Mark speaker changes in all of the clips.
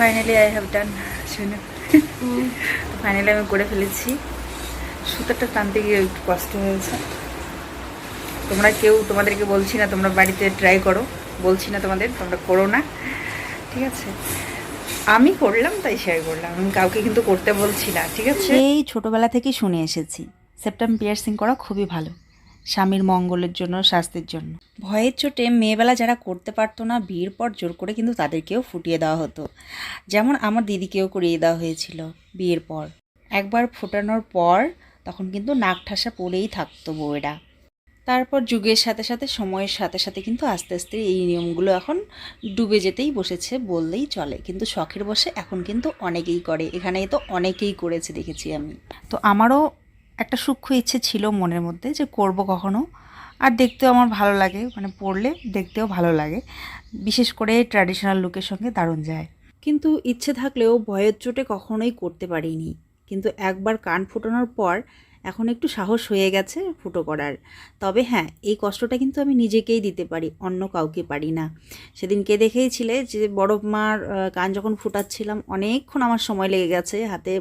Speaker 1: Finally I have done শুনে। Finally আমি করে ফেলেছি। সুতোটা টানতে গিয়ে একটু কষ্ট হয়েছে। তোমরা কেউ তোমাদেরকে বলছি না তোমরা বাড়িতে ট্রাই করো। বলছি না তোমাদের তোমরা করো না। ঠিক আছে? আমি করলাম তাই শেয়ার করলাম। আমি কাউকে কিন্তু করতে বলছি না ঠিক আছে?
Speaker 2: এই ছোটবেলা থেকেই শুনে এসেছি। সেপ্টেম পিয়ার্সিং করা খুবই ভালো। স্বামীর মঙ্গলের জন্য, স্বাস্থ্যের জন্য। ভয়ের চোটে মেয়েবেলা যারা করতে পারতো না, বিয়ের পর জোর করে কিন্তু তাদেরকেও ফুটিয়ে দেওয়া হতো। যেমন আমার দিদিকেও করিয়ে দেওয়া হয়েছিল বিয়ের পর। একবার ফোটানোর পর তখন কিন্তু নাক ঠাসা পড়েই থাকতো বউয়েরা। তারপর যুগের সাথে সাথে, সময়ের সাথে সাথে কিন্তু আস্তে আস্তে এই নিয়মগুলো এখন ডুবে যেতেই বসেছে বললেই চলে। কিন্তু শখের বসে এখন কিন্তু অনেকেই করে। এখানে তো অনেকেই করেছে, দেখেছি আমি। তো আমারও একটা সূক্ষ্ম ইচ্ছে ছিল মনের মধ্যে যে করব কখনো। আর দেখতেও আমার ভালো লাগে মানে পড়লে দেখতেও ভালো লাগে। বিশেষ করে ট্র্যাডিশনাল লুকের সঙ্গে দারুণ যায়। কিন্তু ইচ্ছে থাকলেও ভয়ের চোটে কখনোই করতে পারিনি। কিন্তু একবার কান ফোটানোর পর এখন একটু সাহস হয়ে গেছে ফুটো করার। তবে হ্যাঁ এই কষ্টটা কিন্তু আমি নিজেকেই দিতে পারি, অন্য কাউকে পারি না। সেদিনকে দেখেইছিলে যে বড় মার কান যখন ফুটাচ্ছিলাম, অনেকক্ষণ আমার সময় লেগে গেছে, হাতে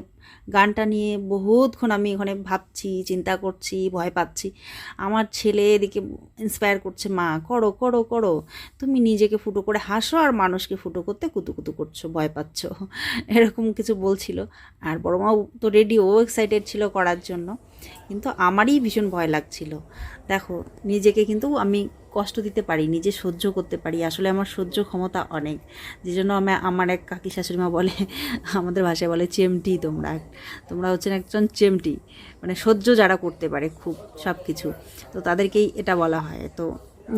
Speaker 2: গানটা নিয়ে বহুতক্ষণ আমি ওখানে ভাবছি, চিন্তা করছি, ভয় পাচ্ছি। আমার ছেলে এদিকে ইন্সপায়ার করছে, মা, করো করো করো। তুমি নিজেকে ফুটো করে হাসো আর মানুষকে ফুটো করতে কুতুকুতু করছ, ভয় পাচ্ছ। এরকম কিছু বলছিল। আর বড় মাও তো রেডি ও এক্সাইটেড ছিল করার জন্য। কিন্তু আমারই ভীষণ ভয় লাগছিল। দেখো, নিজেকে কিন্তু আমি কষ্ট দিতে পারি, নিজে সহ্য করতে পারি। আসলে আমার সহ্য ক্ষমতা অনেক। যে জন্য আমি, আমার এক কাকি শাশুড়িমা বলে, আমাদের ভাষায় বলে, চেমটি তোমরা। তোমরা হচ্ছেন একজন চেমটি। মানে সহ্য যারা করতে পারে খুব সব কিছু তো তাদেরকেই এটা বলা হয়। তো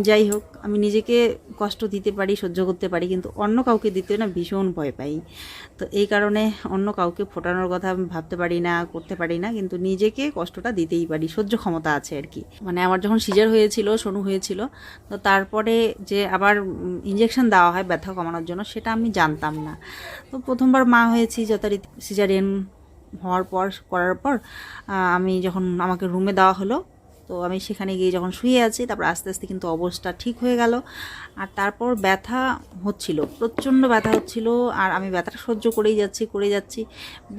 Speaker 2: যাই হোক, আমি নিজেকে কষ্ট দিতে পারি, সহ্য করতে পারি, কিন্তু অন্য কাউকে দিতে না ভীষণ ভয় পাই। তো এই কারণে অন্য কাউকে ফোটানোর কথা ভাবতে পারি না, করতে পারি না, কিন্তু নিজেকে কষ্টটা দিতেই পারি, সহ্য ক্ষমতা আছে আর কি। মানে আমার যখন সিজার হয়েছিল শনু হয়েছিল, তো তারপরে যে আবার ইঞ্জেকশন দেওয়া হয় ব্যথা কমানোর জন্য, সেটা আমি জানতাম না। তো প্রথমবার মা হয়েছি, যথারীতি সিজারিয়ান হওয়ার পর, করার পর আমি যখন আমাকে রুমে দেওয়া হলো তো আমি সেখানে গিয়ে যখন শুয়ে আছি, তারপর আস্তে আস্তে কিন্তু অবস্থা ঠিক হয়ে গেল। আর তারপর ব্যথা হচ্ছিল, প্রচণ্ড ব্যথা হচ্ছিল। আর আমি ব্যথাটা সহ্য করেই যাচ্ছি, করে যাচ্ছি।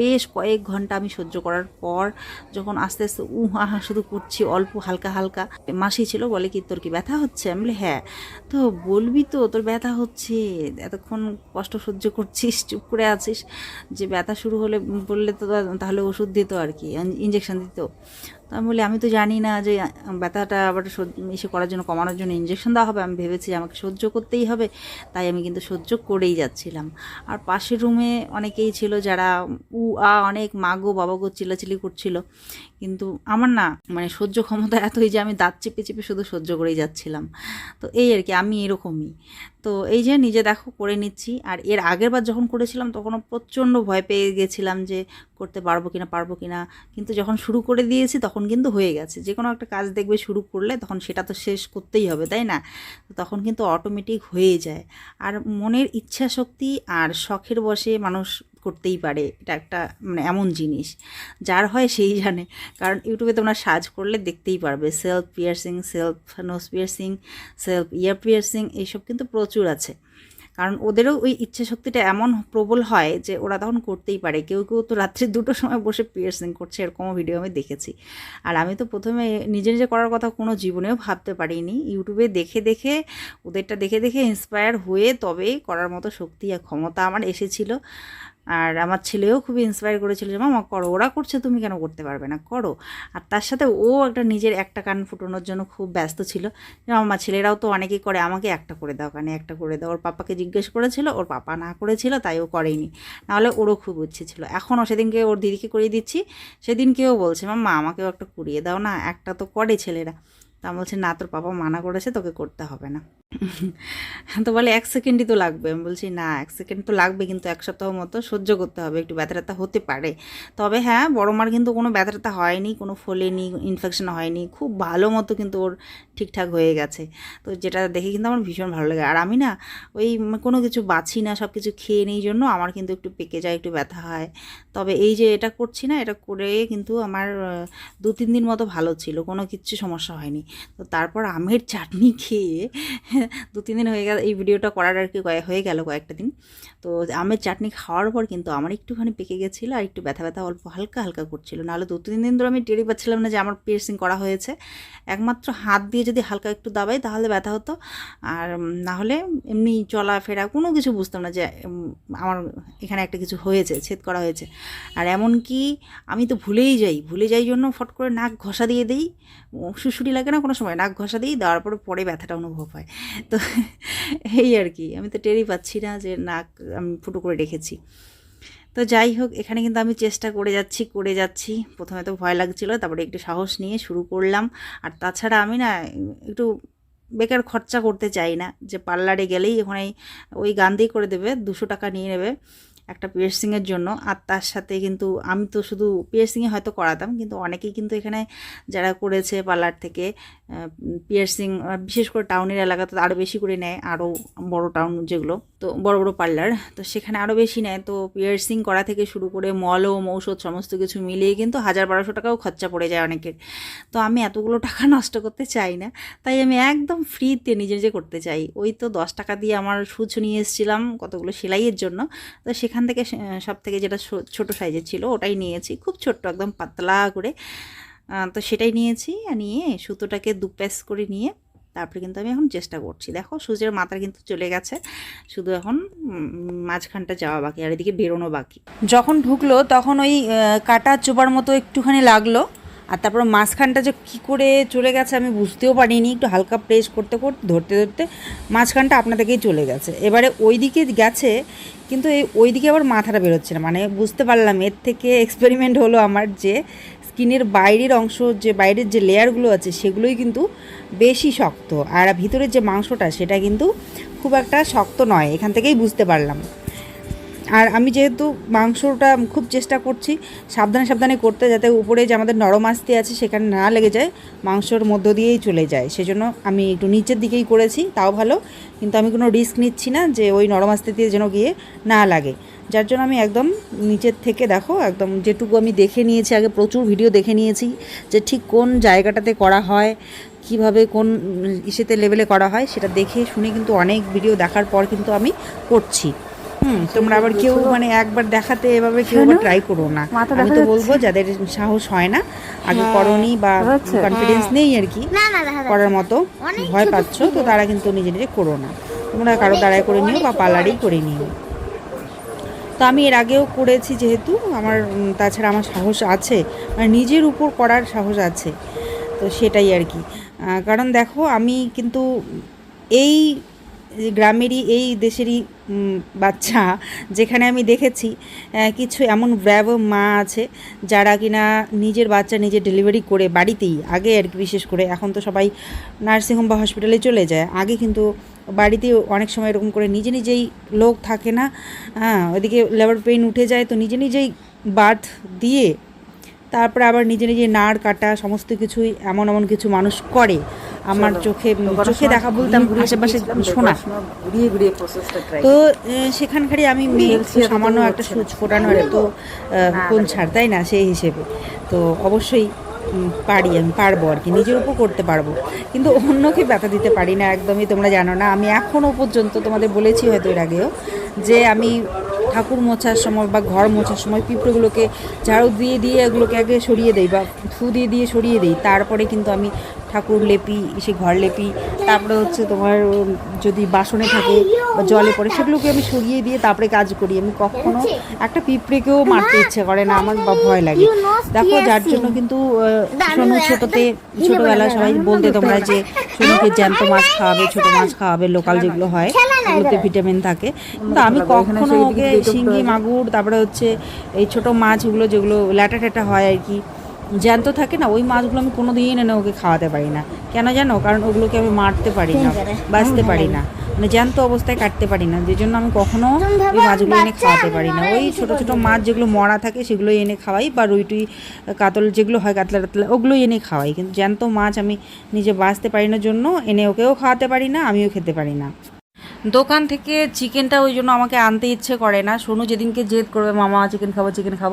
Speaker 2: বেশ কয়েক ঘণ্টা আমি সহ্য করার পর যখন আস্তে আস্তে উ আহা, শুধু করছি, অল্প, হালকা হালকা, মাসি ছিল, বলে কি, তোর কি ব্যথা হচ্ছে? আমি বলি হ্যাঁ। তো বলবি তো, তোর ব্যথা হচ্ছে। এতক্ষণ কষ্ট সহ্য করছিস, চুপ করে আছিস। যে ব্যথা শুরু হলে, বললে তো, তাহলে ওষুধ দিত আর কি ইঞ্জেকশন দিত। আমি বলি, আমি তো জানি না যে ব্যথাটা আবার ইসে করার জন্য, কমানোর জন্য ইঞ্জেকশন দেওয়া হবে। আমি ভেবেছি আমাকে সহ্য করতেই হবে। তাই আমি কিন্তু সহ্য করেই যাচ্ছিলাম। আর পাশের রুমে অনেকেই ছিল যারা উ, আ অনেক মাগো, বাবাগো চিলাচিলি করছিল। কিন্তু আমার না মানে সহ্য ক্ষমতা এতই যে, আমি দাঁত চেপে চেপে শুধু সহ্য করেই যাচ্ছিলাম। তো এই আর কি, আমি এরকমই। তো এই যে নিজে দেখো করে নিচ্ছি। আর এর আগের বার যখন করেছিলাম, তখনও প্রচণ্ড ভয় পেয়ে গেছিলাম যে করতে পারব কিনা পারব কিনা। কিন্তু যখন শুরু করে দিয়েছি, তখন কিন্তু হয়ে গেছে। যে কোনো একটা কাজ দেখবে শুরু করলে, তখন সেটা তো শেষ করতেই হবে, তাই না? তখন কিন্তু অটোমেটিক হয়ে যায়। আর মনের ইচ্ছা শক্তি আর শখের বসে মানুষ করতেই পারে, এটা একটা মানে এমন জিনিস। যার হয় সেই জানে। কারণ ইউটিউবে তোমরা সার্চ করলে দেখতেই পারবে self piercing self nose piercing self ear piercing এইসব কিন্তু প্রচুর আছে। কারণ ওদেরও ওই ইচ্ছে শক্তিটা এমন প্রবল হয় যে ওরা তখন করতেই পারে। কেউ কেউ তো রাত্রি দুটোর সময় বসে পিয়ার্সিং করছে, এরকমও ভিডিও আমি দেখেছি। আর আমি তো প্রথমে নিজে নিজে করার কথা কোনো জীবনেও ভাবতে পারিনি। ইউটিউবে দেখে দেখে, ওদেরটা দেখে দেখে ইন্সপায়ার হয়ে তবেই করার মতো শক্তি আর ক্ষমতা আমার এসেছিল। আর আমার ছেলেও খুব ইন্সপায়ার করেছিল যে, মামা, করো, ওরা করছে, তুমি কেন করতে পারবে না? করো। আর তার সাথে ও একটা নিজের একটা কান ফুটানোর জন্য খুব ব্যস্ত ছিল। যে আমার ছেলেরাও তো অনেকেই করে, আমাকে একটা করে দাও কানে, একটা করে দাও। ওর পাপাকে জিজ্ঞেস করেছিল, ওর পাপা না করেছিল, তাই ও করেনি। নাহলে ওরও খুব ইচ্ছে ছিল। এখনও সেদিনকে ওর দিদিকে করিয়ে দিচ্ছি। সেদিনকেও বলছে মাম্মা আমাকেও একটা করিয়ে দাও না, একটা তো করে ছেলেরা। তা বলছে, না, তোর পাপা মানা করেছে, তোকে করতে হবে না। তো বলে এক সেকেন্ডই তো লাগবে। আমি বলছি, না, এক সেকেন্ড তো লাগবে কিন্তু এক সপ্তাহ মতো সহ্য করতে হবে, একটু ব্যথা ট্যাথা হতে পারে। তবে হ্যাঁ বড় মার কিন্তু কোনো ব্যথা ট্যাথা হয়নি, কোনো ফোলেনি ইনফেকশন হয়নি, খুব ভালো মতো কিন্তু ওর ঠিকঠাক হয়ে গেছে। তো যেটা দেখে কিন্তু আমার ভীষণ ভালো লাগে। আর আমি না ওই কোনো কিছু বাছি না সব কিছু খেয়ে নেই জন্য আমার কিন্তু একটু পেকে যায়, একটু ব্যথা হয়। তবে এই যে এটা করছি না, এটা করে কিন্তু আমার দু তিন দিন মতো ভালো ছিল, কোনো কিচ্ছু সমস্যা হয়নি। তো তারপর আমের চাটনি খেয়ে দু তিন দিন হয়ে গেল, এই ভিডিওটা করার আর কি হয়ে গেল কয়েকটা দিন। তো আমের চাটনি খাওয়ার পর কিন্তু আমার একটুখানি পেকে গেছিল আর একটু ব্যথা ব্যথা অল্প হালকা হালকা করছিল। নাহলে দু তিন দিন ধরে আমি টেরি পাচ্ছিলাম না যে আমার পিয়ার্সিং করা হয়েছে। একমাত্র হাত দিয়ে যদি হালকা একটু দাবাই তাহলে ব্যথা হতো। আর না হলে এমনি চলাফেরা কোনো কিছু বুঝতাম না যে আমার এখানে একটা কিছু হয়েছে, ছেদ করা হয়েছে। আর এমন কি আমি তো ভুলেই যাই, ভুলে যাই জন্য ফট করে নাক ঘষা দিয়ে দিই। শুশুরি লাগে না, কোনো সময় নাক ঘষা দিই দেওয়ার পরে পরে ব্যথাটা অনুভব হয়। তো এই আর কি, আমি তো টেরই পাচ্ছি না যে নাক আমি ফুটো করে রেখেছি। তো যাই হোক, এখানে কিন্তু আমি চেষ্টা করে যাচ্ছি করে যাচ্ছি। প্রথমে তো ভয় লাগছিল, তারপরে একটু সাহস নিয়ে শুরু করলাম। আর তাছাড়া আমি না একটু বেকার খরচা করতে চাই না, যে পার্লারে গেলেই ওখানে ওই গান দিয়ে করে দেবে, দুশো টাকা নিয়ে নেবে। একটা পিয়ার্সিংয়ের জন্য। আর তার সাথে কিন্তু আমি তো শুধু পিয়ার্সিংয়ে হয়তো করাতাম, কিন্তু অনেকেই কিন্তু এখানে যারা করেছে পার্লার থেকে পিয়ার্সিং বিশেষ করে টাউনের এলাকাতে আরও বেশি করে নেয় আরও বড় টাউন যেগুলো, তো বড় বড় পার্লার। তো সেখানে আরও বেশি নেয়। তো পিয়ার্সিং করা থেকে শুরু করে মল মলম ঔষধ সমস্ত কিছু মিলিয়ে কিন্তু হাজার বারোশো টাকাও খরচা পড়ে যায় অনেকের। তো আমি এতগুলো টাকা নষ্ট করতে চাই না, তাই আমি একদম ফ্রিতে নিজে নিজে করতে চাই, ওই তো দশ টাকা দিয়ে আমার সুচ নিয়ে এসেছিলাম কতগুলো সেলাইয়ের জন্য। তো সেখান থেকে সব থেকে যেটা ছোটো ছোট সাইজের ছিল ওটাই নিয়েছি। খুব ছোট্ট, একদম পাতলা করে। তো সেটাই নিয়েছি আর নিয়ে সুতোটাকে দু প্যাস করে নিয়ে তারপরে কিন্তু আমি এখন চেষ্টা করছি। দেখো, সূর্যের মাথা কিন্তু চলে গেছে। শুধু এখন মাঝখানটা যাওয়া বাকি আর এদিকে বেরোনো বাকি। যখন ঢুকলো তখন ওই কাটা চোবার মতো একটুখানি লাগল। আর তারপর মাঝখানটা যে কী করে চলে গেছে আমি বুঝতেও পারিনি, একটু হালকা প্রেস করতে করতে, ধরতে ধরতে মাঝখানটা আপনা থেকেই চলে গেছে। এবারে ওই দিকে গেছে, কিন্তু এই ওই দিকে আবার মাথাটা বেরোচ্ছে না। মানে বুঝতে পারলাম, এর থেকে এক্সপেরিমেন্ট হলো আমার যে স্কিনের বাইরের অংশ, যে বাইরের যে লেয়ারগুলো আছে, সেগুলোই কিন্তু বেশি শক্ত। আর ভিতরের যে মাংসটা, সেটা কিন্তু খুব একটা শক্ত নয়, এখান থেকেই বুঝতে পারলাম। আর আমি যেহেতু মাংসটা খুব চেষ্টা করছি, সাবধানে সাবধানে করতে যাতে উপরে যে আমাদের নরম আস্তি আছে সেখানে না লেগে যায়, মাংসর মধ্য দিয়েই চলে যায়। সেজন্য আমি একটু নিচের দিকেই করেছি, তাও ভালো। কিন্তু আমি কোনো রিস্ক নিচ্ছি না যে ওই নরম আস্তি দিয়ে যেন গিয়ে না লাগে। যার জন্য আমি একদম নিচের থেকে দেখো, একদম যেটুকু আমি দেখে নিয়েছি, আগে প্রচুর ভিডিও দেখে নিয়েছি যে ঠিক কোন জায়গাটাতে করা হয়, কীভাবে কোন ইসেতে লেভেলে করা হয়, সেটা দেখে শুনে কিন্তু অনেক ভিডিও দেখার পর কিন্তু আমি করছি। হুম তোমরা আবার কেউ মানে একবার দেখাতে এভাবে কেউ ট্রাই করো না। আমি তো বলব যাদের সাহস হয় না আগে
Speaker 1: হ্যাঁ,
Speaker 2: করনি বা কনফিডেন্স নেই আর কি করার মতো ভয় পাচ্ছ তো তারা কিন্তু নিজে নিজে করো না। তোমরা কারও দাঁড়ায় করে নিও বা পার্লারেই করে নিও। তো আমি এর আগেও করেছি যেহেতু আমার তাছাড়া আমার সাহস আছে মানে নিজের উপর করার সাহস আছে তো সেটাই আর কি। কারণ দেখো আমি কিন্তু এই গ্রামেরই, এই দেশেরই বাচ্চা, যেখানে আমি দেখেছি কিছু এমন ব্র্যাব মা আছে, যারা কিনা নিজের বাচ্চা নিজে ডেলিভারি করে বাড়িতেই, আগে আর কি, বিশেষ করে, এখন তো সবাই নার্সিংহোম বা হসপিটালে চলে যায়, আগে কিন্তু বাড়িতে অনেক সময় এরকম করে নিজে নিজেই লোক থাকে না হ্যাঁ ওইদিকে লেবার পেইন উঠে যায়, তো নিজে নিজেই বার্থ দিয়ে তারপরে আবার নিজে নিজে নাড় কাটা সমস্ত কিছুই এমন এমন কিছু মানুষ করে। আমার চোখে চোখে দেখা বলতে আমি আশেপাশে শোনা। তো সেখানকারই আমি সামান্য একটা সুচ ফোটানোর তো কোন ছাড় তাই না? সেই হিসেবে। তো অবশ্যই পারি আমি পারব আর কি। নিজের উপর করতে পারব। কিন্তু অন্যকে ব্যথা দিতে পারি না একদমই তোমরা জানো না। আমি এখনও পর্যন্ত তোমাদের বলেছি হয়তো এর আগেও যে আমি ঠাকুর মোছার সময় বা ঘর মোছার সময় পিঁপড়েগুলোকে ঝাড়ু দিয়ে দিয়ে এগুলোকে আগে সরিয়ে দেই বা ফু দিয়ে দিয়ে সরিয়ে দিই। তারপরে কিন্তু আমি ঠাকুর লেপি সে ঘর লেপি, তারপরে হচ্ছে তোমার যদি বাসনে থাকে বা জলে পড়ে, সেগুলোকে আমি সরিয়ে দিয়ে তারপরে কাজ করি। আমি কখনো একটা পিঁপড়েকেও মারতে ইচ্ছে করে না, আমার ভয় লাগে। দেখো, যার জন্য কিন্তু সোনু ছোটতে ছোটবেলা সবাই বলতে তোমরা যে সোনুকে জ্যান্ত মাছ খাওয়াবে, ছোটো মাছ খাওয়াবে, লোকাল যেগুলো হয় এগুলোতে ভিটামিন থাকে। কিন্তু আমি কখনো ওকে শিঙ্গি মাগুর, তারপরে হচ্ছে এই ছোটো মাছগুলো, যেগুলো ল্যাটা ট্যাটা হয় আর কি জ্যান্ত থাকে না ওই মাছগুলো আমি কোনো দিন এনে ওকে খাওয়াতে পারি না। কেন জানো? কারণ ওগুলোকে আমি মারতে পারি না বাঁচতে পারি না। মানে জ্যান্ত অবস্থায় কাটতে পারি না যে জন্য আমি কখনো ওই মাছগুলো এনে খাওয়াতে পারি না। ওই ছোট ছোট মাছ যেগুলো মরা থাকে সেগুলোই এনে খাওয়াই বা রুই টুই কাতল যেগুলো হয় কাতলা টাতলা ওগুলোই এনে খাওয়াই। কিন্তু জ্যান্ত মাছ আমি নিজে বাঁচতে পারি না জন্য এনে ওকেও খাওয়াতে পারি না আমিও খেতে পারি না। দোকান থেকে চিকেনটা ওই জন্য আমাকে আনতে ইচ্ছে করে না। সোনু যেদিনকে জেদ করবে, মামা, চিকেন খাব চিকেন খাব,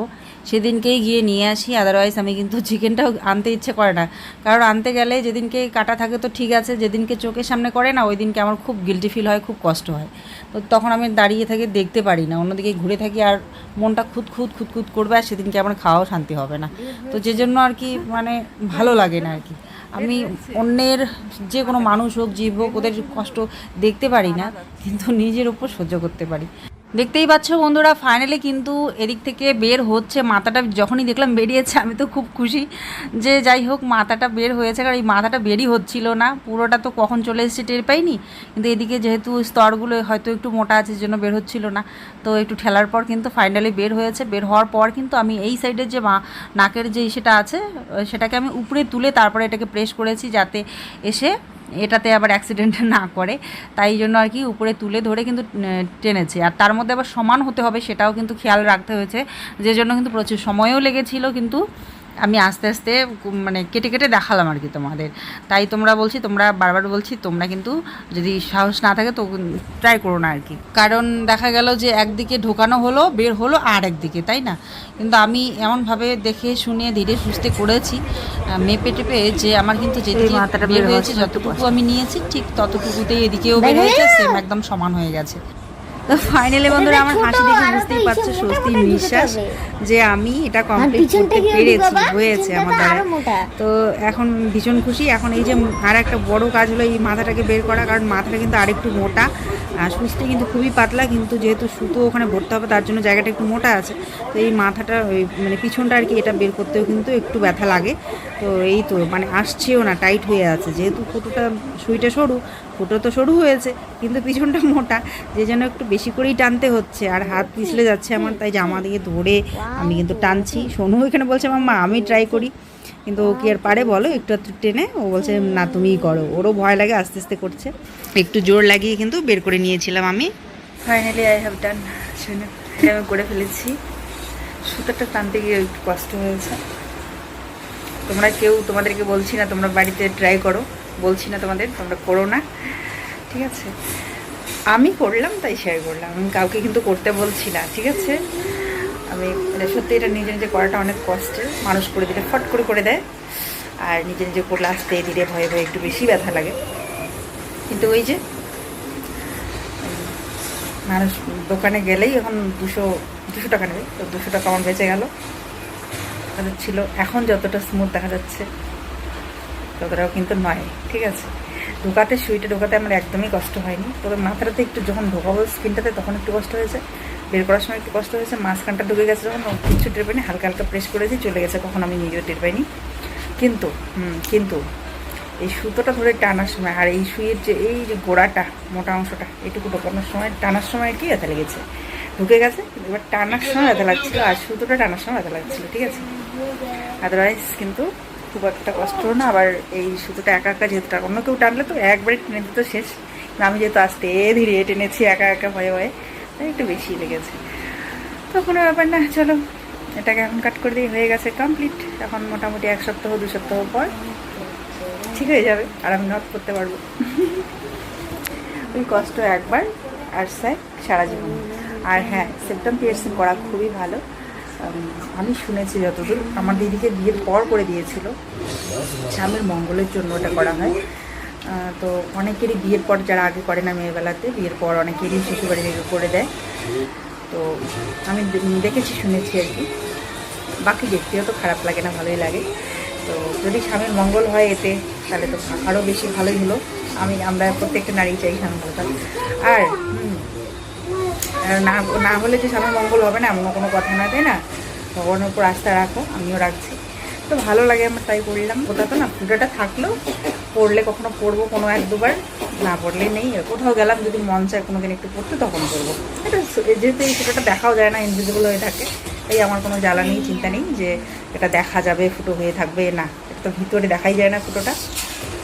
Speaker 2: সেদিনকেই গিয়ে নিয়ে আসি। আদারওয়াইজ আমি কিন্তু চিকেনটাও আনতে ইচ্ছে করে না। কারণ আনতে গেলে যেদিনকে কাটা থাকে তো ঠিক আছে, যেদিনকে চোখের সামনে করে না ওই দিনকে আমার খুব গিলটি ফিল হয়, খুব কষ্ট হয়। তো তখন আমি দাঁড়িয়ে থাকি দেখতে পারি না, অন্যদিকে ঘুরে থাকি আর মনটা খুদ খুদ খুদ খুদ করবে আর সেদিনকে আমার খাওয়াও শান্তি হবে না। তো যে জন্য আর কি মানে ভালো লাগে না আর কি। আমি অন্যের যে কোনো মানুষ হোক জীব হোক ওদের কষ্ট দেখতে পারি না কিন্তু নিজের উপর সহ্য করতে পারি। দেখতেই পাচ্ছ বন্ধুরা ফাইনালি কিন্তু এদিক থেকে বের হচ্ছে। মাথাটা যখনই দেখলাম বেরিয়েছে, আমি তো খুব খুশি যে যাই হোক, মাথাটা বের হয়েছে, কারণ এই মাথাটা বেরই হচ্ছিল না। পুরোটা তো কখন চলে এসেছে টের পাইনি, কিন্তু এদিকে যেহেতু স্তরগুলো হয়তো একটু মোটা আছে জন্য বের হচ্ছিল না। তো একটু ঠেলার পর কিন্তু ফাইনালি বের হয়েছে। বের হওয়ার পর কিন্তু আমি এই সাইডের যে নাকের যে সেটা আছে, সেটাকে আমি উপরে তুলে তারপরে এটাকে প্রেস করেছি যাতে এসে এটাতে আবার অ্যাক্সিডেন্ট না করে। তাই জন্য আর কি উপরে তুলে ধরে কিন্তু টেনেছে। আর তার মধ্যে আবার সমান হতে হবে সেটাও কিন্তু খেয়াল রাখতে হয়েছে। যে জন্য কিন্তু প্রচুর সময়ও লেগেছিল কিন্তু আমি আস্তে আস্তে মানে কেটে কেটে দেখালাম আর কি তোমাদের। তাই তোমরা বলছি তোমরা বারবার বলছি তোমরা কিন্তু যদি সাহস না থাকে তো ট্রাই করো না আর কি। কারণ দেখা গেল যে একদিকে ঢোকানো হলো বের হলো আর একদিকে তাই না? কিন্তু আমি এমনভাবে দেখে শুনে ধীরে সুস্থে করেছি মেপে টেপে যে আমার কিন্তু যেদিকে বের হয়েছে যতটুকু আমি নিয়েছি ঠিক ততটুকুতেই এদিকেও বের হয়েছে সেম একদম সমান হয়ে গেছে। তো ফাইনালি বন্ধুরা আমার হাসি দেখে বুঝতেই পারছ স্বস্তির নিঃশ্বাস যে আমি এটা কমপ্লিট করতে পেরেছি হয়েছে আমার দ্বারা। তো এখন ভীষণ খুশি। এখন এই যে আর একটা বড় কাজ হলো এই মাথাটাকে বের করা কারণ মাথাটা কিন্তু আরেকটু মোটা। আর সুস্থি কিন্তু খুবই পাতলা কিন্তু যেহেতু সুতো ওখানে ভরতে হবে তার জন্য জায়গাটা একটু মোটা আছে। তো এই মাথাটা ওই মানে পিছনটা আর কি এটা বের করতেও কিন্তু একটু ব্যথা লাগে। তো এই তো মানে আসছেও না টাইট হয়ে আছে। যেহেতু ফুটোটা সুইটা সরু ফুটো তো সরু হয়েছে কিন্তু পিছনটা মোটা যে জন্য একটু বেশি করেই টানতে হচ্ছে আর হাত পিছলে যাচ্ছে আমার তাই জামা দিয়ে ধরে আমি কিন্তু টানছি। সোনু এখানে বলছে মাম্মা আমি ট্রাই করি। কিন্তু ও কি আর পারে বলো একটু একটু টেনে ও বলছে না তুমিই করো। ওরও ভয় লাগে আস্তে আস্তে করছে। একটু জোর লাগিয়ে কিন্তু বের করে নিয়েছিলাম আমি।
Speaker 1: ফাইনালি আই হ্যাভ ডান শুনে আমি করে ফেলেছি। সুতোটা টানতে গিয়ে একটু কষ্ট হয়েছে। তোমরা কেউ তোমাদেরকে বলছি না তোমরা বাড়িতে ট্রাই করো। বলছি না তোমাদের, তোমরা করো না। ঠিক আছে? আমি করলাম, তাই শেয়ার করলাম। আমি কাউকে কিন্তু করতে বলছি না, ঠিক আছে? আমি এটা সত্যি এটা নিজে নিজে করাটা অনেক কষ্টের। মানুষ করে দিলে ফট করে করে দেয়। আর নিজে নিজে করলে আস্তে ধীরে ভয়ে ভয়ে একটু বেশি ব্যথা লাগে। কিন্তু ওই যে, মানুষ দোকানে গেলেই এখন দুশো দুশো টাকা নেবে। তো দুশো টাকা আমার বেঁচে গেল। ছিল, এখন যতটা স্মুথ দেখা যাচ্ছে। ততটাও কিন্তু নয়, ঠিক আছে? ঢোকাতে, সুইটা ঢোকাতে আমার একদমই কষ্ট হয়নি। তবে মাথাটাতে একটু যখন ঢোকাবো স্কিনটাতে তখন একটু কষ্ট হয়েছে। বের করার সময় একটু কষ্ট হয়েছে, মাঝখানটা ঢুকে গেছে যখন কিছু টের পাইনি, হালকা হালকা প্রেস করেছি, চলে গেছে, কখন আমি নিজেও টের পাইনি। কিন্তু কিন্তু এই সুতোটা ধরে টানার সময়, আর এই সুইয়ের যে, এই যে গোড়াটা, মোটা অংশটা, এটুকু ঢোকানোর সময়, টানার সময় কি ব্যথা লেগেছে? ঢুকে গেছে, এবার টানার সময় ব্যথা লাগছিল, আর সুতোটা টানার সময় ব্যথা লাগছিল, ঠিক আছে? আদারওয়াইজ কিন্তু খুব একটা কষ্ট না, আবার এই সুতোটা একা একা যেহেতু অন্য কেউ টানলে তো একবারে টেনে দিত শেষ। আমি যেহেতু আস্তে ধীরে টেনেছি একা একা ভয়ে ভয়ে, তাই একটু বেশি লেগেছে। তো কোনো ব্যাপার না, চলো। এটাকে এখন কাট করে দিয়ে হয়ে গেছে কমপ্লিট এখন মোটামুটি এক সপ্তাহ, দু সপ্তাহ পর ঠিক হয়ে যাবে, আর আমি নট করতে পারব। ওই কষ্ট একবার আর স্যার সারা জীবন। আর হ্যাঁ সেপ্টাম পিয়ার্সিং করা খুবই ভালো। আমি শুনেছি যতদূর। আমার দিদিকে বিয়ের পর করে দিয়েছিল। স্বামীর মঙ্গলের জন্য ওটা করা হয়। তো অনেকেরই বিয়ের পর যারা আগে করে না মেয়েবেলাতে, বিয়ের পর অনেকেরই শ্বশুরবাড়ি থেকে করে দেয়। তো আমি দেখেছি, শুনেছি আর কি। বাকি দেখতেও তো খারাপ লাগে না, ভালোই লাগে। তো যদি স্বামীর মঙ্গল হয় এতে, তাহলে তো আরও বেশি ভালোই হলো। আমি, আমরা প্রত্যেকটা নারী চাই স্বামী আর না না হলে যে স্বামীর মঙ্গল হবে না এমন কোনো কথা না, তাই না? ভগবানের উপর আস্থা রাখো, আমিও রাখছি। তো ভালো লাগে আমার, তাই পড়লাম কোথাও তো না, পুজোটা থাকলেও পড়লে কখনো পড়ব কোনো এক দুবার, না পড়লে নেই। কোথাও গেলাম, যদি মন চায় কোনো দিন একটু পড়তে, তখন পড়ব। এটা যেহেতু এই ফুটোটা দেখাও যায় না ইনভিজিবল হয়ে থাকে এই আমার কোনো জ্বালা নেই, চিন্তা নেই যে এটা দেখা যাবে, ফুটো হয়ে থাকবে, না। এটা তো ভিতরে দেখাই যায় না ফুটোটা।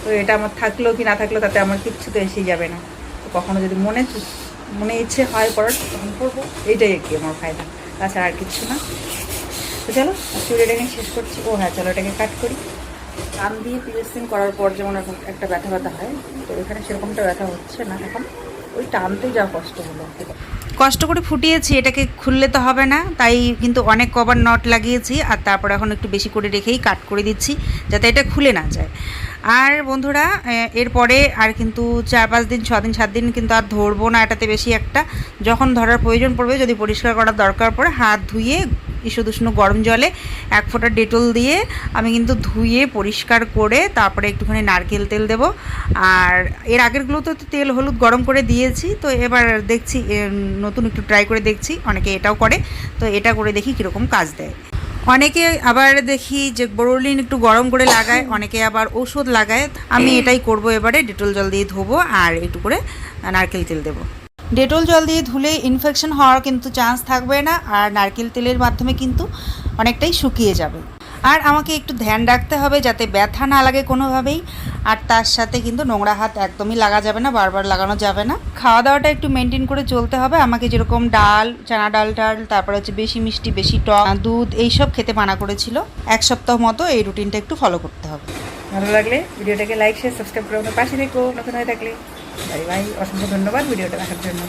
Speaker 1: তো এটা আমার থাকলেও কি না থাকলেও তাতে আমার কিচ্ছু তো এসেই যাবে না। তো কখনো যদি মনে মনে ইচ্ছে হয় পড়ার, তখন করব এইটাই আর কি আমার ফায়দা। তাছাড়া আর কিচ্ছু না। তো চলো চুল এটা নিয়ে শেষ করছি। ও হ্যাঁ চলো এটাকে কাট করি। কান দিয়ে পিএসিং করার পর যেমন এখন একটা ব্যথা ব্যথা হয়, তো এখানে সেরকমটা ব্যথা হচ্ছে না। এখন ওই টানতে যা কষ্ট হলো
Speaker 2: কষ্ট করে ফুটিয়েছি, এটাকে খুললে তো হবে না। তাই কিন্তু অনেক কভার নট লাগিয়েছি, আর তারপর এখন একটু বেশি করে রেখেই কাট করে দিচ্ছি, যাতে এটা খুলে না যায়। আর বন্ধুরা এরপরে আর কিন্তু চার পাঁচ দিন, ছ দিন, সাত দিন কিন্তু আর ধরবো না এটাতে বেশি একটা। যখন ধরার প্রয়োজন পড়বে, যদি পরিষ্কার করার দরকার পড়ে, হাত ধুয়ে ঈষদ উষ্ণ গরম জলে এক ফোঁটা ডেটল দিয়ে আমি কিন্তু ধুয়ে পরিষ্কার করে তারপরে একটুখানি নারকেল তেল দেব। আর এর আগেরগুলোতে তো তেল হলুদ গরম করে দিয়েছি, তো এবার দেখছি নতুন একটু ট্রাই করে দেখছি, অনেকে এটাও করে, তো এটা করে দেখি কীরকম কাজ দেয়। অনেকে আবার দেখি যে বোরোলিন একটু গরম করে লাগায়, অনেকে আবার ওষুধ লাগায়। আমি এটাই করব এবারে, ডেটল জল দিয়ে ধোবো আর একটু করে নারকেল তেল দেবো। ডেটল জল দিয়ে ধুলে ইনফেকশন হওয়ার কিন্তু চান্স থাকবে না, আর নারকেল তেলের মাধ্যমে কিন্তু অনেকটাই শুকিয়ে যাবে। আর আমাকে একটু ধ্যান রাখতে হবে যাতে ব্যথা না লাগে কোনোভাবেই। আর তার সাথে কিন্তু নোংরা হাত একদমই লাগা যাবে না, বারবার লাগানো যাবে না। খাওয়া দাওয়াটা একটু মেনটেন করে চলতে হবে। আমাকে যেরকম ডাল, চানা ডাল টাল, তারপর হচ্ছে বেশি মিষ্টি, বেশি টক, দুধ এইসব খেতে মানা করেছিল। এক সপ্তাহ মতো এই রুটিনটা একটু ফলো করতে হবে।
Speaker 1: ভালো লাগলে ভিডিওটাকে লাইক শেয়ার সাবস্ক্রাইব করে পাশে রেখো নতুন হয়ে থাকলে। Bye bye. অসংখ্য ধন্যবাদ ভিডিওটা দেখার জন্য।